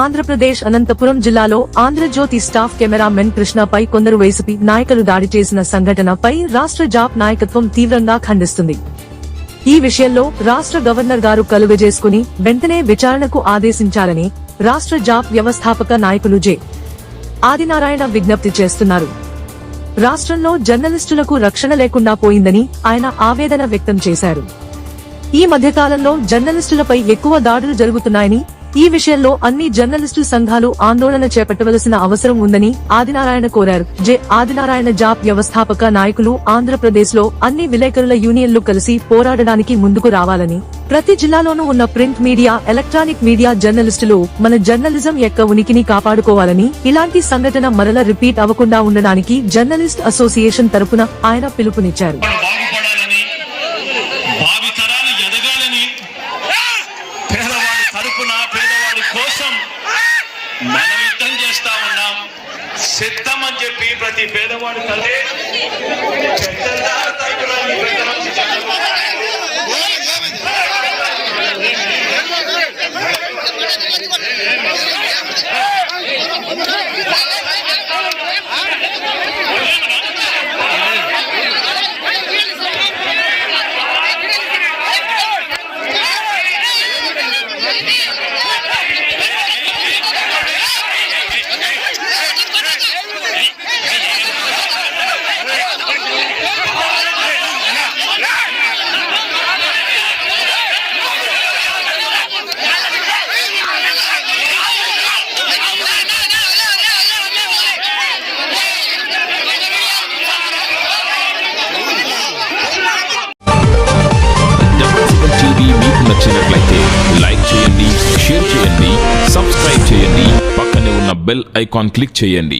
ఆంధ్రప్రదేశ్ అనంతపురం జిల్లాలో Andhra Jyothi staff cameraman కృష్ణపై కొందరు YCP నాయకులు దాడి చేసిన సంఘటనపై రాష్ట్ర జాప్ నాయకత్వం తీవ్రంగా ఖండిస్తుంది. ఈ విషయంలో రాష్ట్ర గవర్నర్ గారు కలుగజేసుకుని వెంటనే విచారణకు ఆదేశించాలని రాష్ట్ర జాప్ వ్యవస్థాపక నాయకులు జె. ఆదినారాయణ విజ్ఞప్తి చేస్తున్నారు. రాష్ట్రంలో జర్నలిస్టులకు రక్షణ లేకుండా పోయిందని ఆయన ఆవేదన వ్యక్తం చేశారు. ఈ మధ్యకాలంలో జర్నలిస్టులపై ఎక్కువ దాడులు జరుగుతున్నాయని ఈ విషయంలో అన్ని జర్నలిస్టు సంఘాలు ఆందోళన చేపట్టవలసిన అవసరం ఉందని ఆదినారాయణ కోరారు. జె. ఆదినారాయణ జాప్ వ్యవస్థాపక నాయకులు ఆంధ్రప్రదేశ్లో అన్ని విలేకరుల యూనియన్లు కలిసి పోరాడడానికి ముందుకు రావాలని. ప్రతి జిల్లాలోనూ ఉన్న ప్రింట్ మీడియా ఎలక్ట్రానిక్ మీడియా జర్నలిస్టులు మన జర్నలిజం యొక్క ఉనికిని కాపాడుకోవాలని ఇలాంటి సంఘటన మరల రిపీట్ అవ్వకుండా ఉండడానికి జర్నలిస్ట్ అసోసియేషన్ తరపున ఆయన పిలుపునిచ్చారు బాగుపడాలని భావితరాలు ఎదగాలని పేదవాడి తరపున పేదవాడి కోసం మనం యుద్ధం చేస్తా ఉన్నాం. సిద్ధం అని చెప్పి ప్రతి పేదవాడి తల్లి చెడ్డల్లా నచ్చినట్లయితే లైక్ చేయండి షేర్ చేయండి సబ్స్క్రైబ్ చేయండి పక్కనే ఉన్న బెల్ ఐకాన్ క్లిక్ చేయండి.